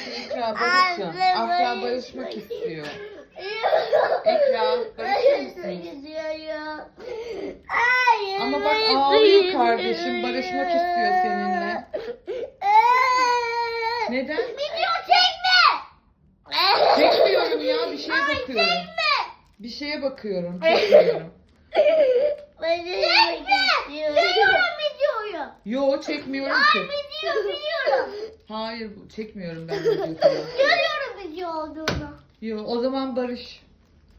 Ekra barışın. Afra barışmak istiyor. Ekra barışır mısın? Hayır. Ama bak ağlıyor kardeşim. Barışmak istiyor seninle. Neden? Video çekme. Çekmiyorum ya bir şeye Ay, bakıyorum. çekme. Bir şeye bakıyorum. Çekmiyorum. Çekme. Çekiyorum videoyu. Yo çekmiyorum ki. video biliyorum. Hayır çekmiyorum ben videoyu falan. Görüyorum video olduğunu. Yo o zaman barış.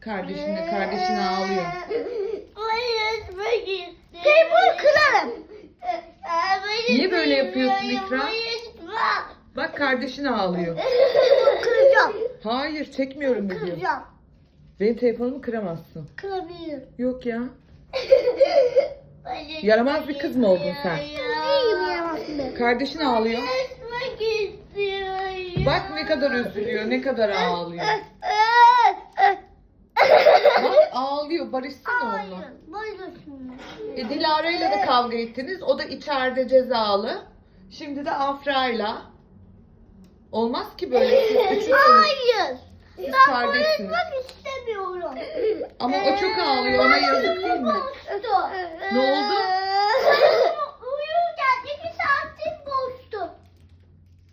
Kardeşinle kardeşin ağlıyor. Barışmak istiyorum. Telefonu kırarım. Niye böyle yapıyorsun İkra? Barışmak. Bak kardeşin ağlıyor. Kıracağım. Hayır çekmiyorum video. Kıracağım. Benim telefonumu kıramazsın. Kırabilirim. Yok ya. Yaramaz bir kız mı oldun sen? Kardeşin ağlıyor. Barışmak istiyorum. Bak ne kadar üzülüyor, ne kadar ağlıyor. Bak ağlıyor, onunla. Hayır, barışma. E, Dilara'yla da kavga ettiniz. O da içeride cezalı. Şimdi de Afra'yla. Olmaz ki böyle. Siz. Hayır. Siz Ben kardeşsiniz. barışmak istemiyorum. Ama o çok ağlıyor. Ona yazık değil mi? Ne oldu?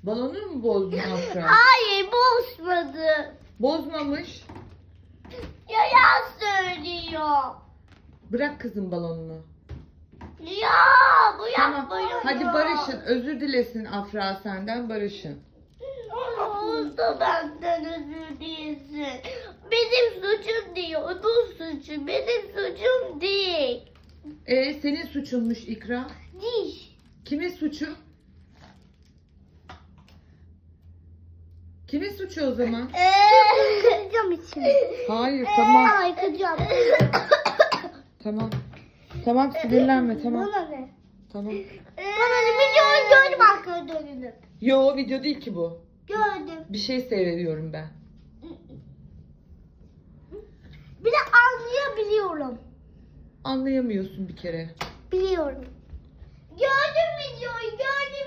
Balonu mu bozdun Afra? Hayır bozmadı. Bozmamış. Yalan söylüyor. Bırak kızım balonunu. Ya bu Tamam. yapmıyor. Hadi barışın. Özür dilesin Afra senden barışın. Oldu benden özür dilesin. Benim suçum değil. Onun suçu. Benim suçum değil. E senin suçunmuş İkra. Diş. Kimin suçu? Kimin suçu o zaman? Kıracağım içini. Hayır tamam. Ay kıracağım. Tamam. Tamam sinirlenme tamam. Bana ne? Tamam. Bana ne? Videoyu gördüm arka dönünü. Yo video değil ki bu. Gördüm. Bir şey seyrediyorum ben. Bir de anlayabiliyorum. Anlayamıyorsun bir kere. Biliyorum. Gördüm videoyu gördüm.